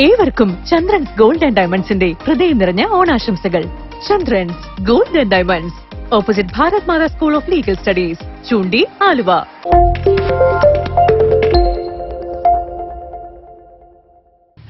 ഏവർക്കും Chandran's gold and ഡയമണ്ട്സിന്റെ ഹൃദയം നിറഞ്ഞ ഓണാശംസകൾ. Chandrans gold and diamonds. Opposite Bharat Mata school of legal studies Choondy Aluva.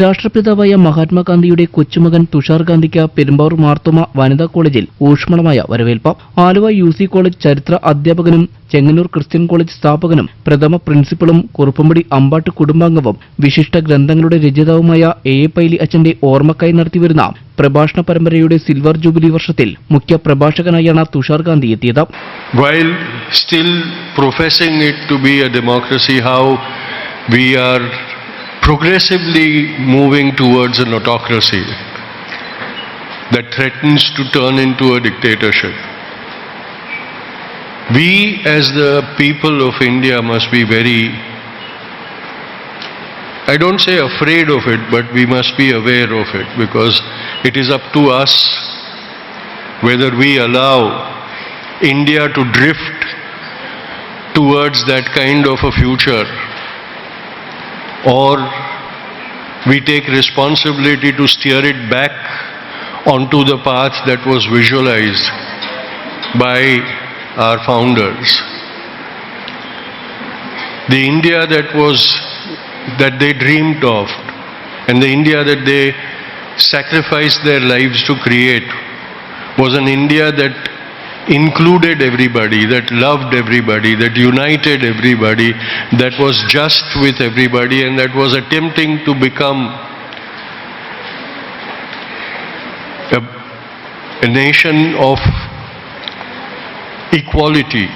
രാഷ്ട്രപിതാവായ മഹാത്മാഗാന്ധിയുടെ കൊച്ചുമകൻ തുഷാർ ഗാന്ധിക്ക് പെരുമ്പാവൂർ മാർത്തോമ വനിതാ കോളേജിൽ ഊഷ്മളമായ വരവേൽപ്പ്. ആലുവ യു സി കോളേജ് ചരിത്ര അധ്യാപകനും ചെങ്ങന്നൂർ ക്രിസ്ത്യൻ കോളേജ് സ്ഥാപകനും പ്രഥമ പ്രിൻസിപ്പളും കുറുപ്പമ്പടി അമ്പാട്ട് കുടുംബാംഗവും വിശിഷ്ട ഗ്രന്ഥങ്ങളുടെ രചയിതാവുമായ എ എ പൈലി അച്ഛന്റെ ഓർമ്മക്കായി നടത്തിവരുന്ന പ്രഭാഷണ പരമ്പരയുടെ സിൽവർ ജൂബിലി വർഷത്തിൽ മുഖ്യ പ്രഭാഷകനായാണ് തുഷാർ ഗാന്ധി എത്തിയത് still professing it to be a democracy, how we are progressively moving towards an autocracy that threatens to turn into a dictatorship. We, as the people of India, must be very, I don't say afraid of it, but we must be aware of it because it is up to us whether we allow India to drift towards that kind of a future or we take responsibility to steer it back onto the path that was visualized by our founders. The India that was that they dreamed of and the India that they sacrificed their lives to create was an India that included everybody, that loved everybody, that united everybody, that was just with everybody, and that was attempting to become a, a nation of equality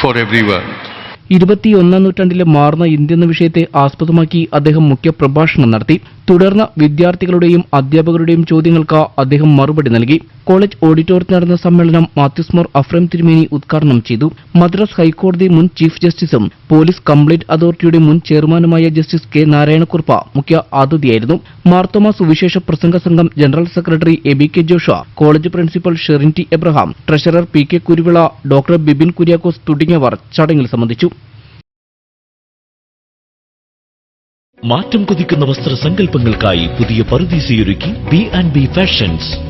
for everyone. ഇരുപത്തിയൊന്നാം നൂറ്റാണ്ടിലെ മാറുന്ന India എന്ന വിഷയത്തെ ആസ്പദമാക്കി അദ്ദേഹം മുഖ്യ പ്രഭാഷണം നടത്തി. തുടർന്ന് വിദ്യാർത്ഥികളുടെയും അധ്യാപകരുടെയും ചോദ്യങ്ങൾക്ക് അദ്ദേഹം മറുപടി നൽകി. കോളേജ് ഓഡിറ്റോറിയത്തിൽ നടന്ന സമ്മേളനം മാത്യുസ്മോർ അഫ്രം തിരുമേനി ഉദ്ഘാടനം ചെയ്തു. മദ്രാസ് ഹൈക്കോടതി മുൻ ചീഫ് ജസ്റ്റിസും പോലീസ് കംപ്ലയിന്റ് അതോറിറ്റിയുടെ മുൻ ചെയർമാനുമായ ജസ്റ്റിസ് കെ നാരായണക്കുറുപ്പ മുഖ്യ അതിഥിയായിരുന്നു. മാർത്തോമ സുവിശേഷ പ്രസംഗ സംഘം general secretary A B K Josha college principal Sherin T Abraham treasurer P K Kuruvila doctor Bibin Kuriakose തുടങ്ങിയവർ ചടങ്ങിൽ സംബന്ധിച്ചു. മാറ്റം കൊതിക്കുന്ന വസ്ത്രസങ്കല്പങ്ങൾക്കായി പുതിയ പറുദീസയൊരുക്കി ബി ആൻഡ് ബി ഫാഷൻസ്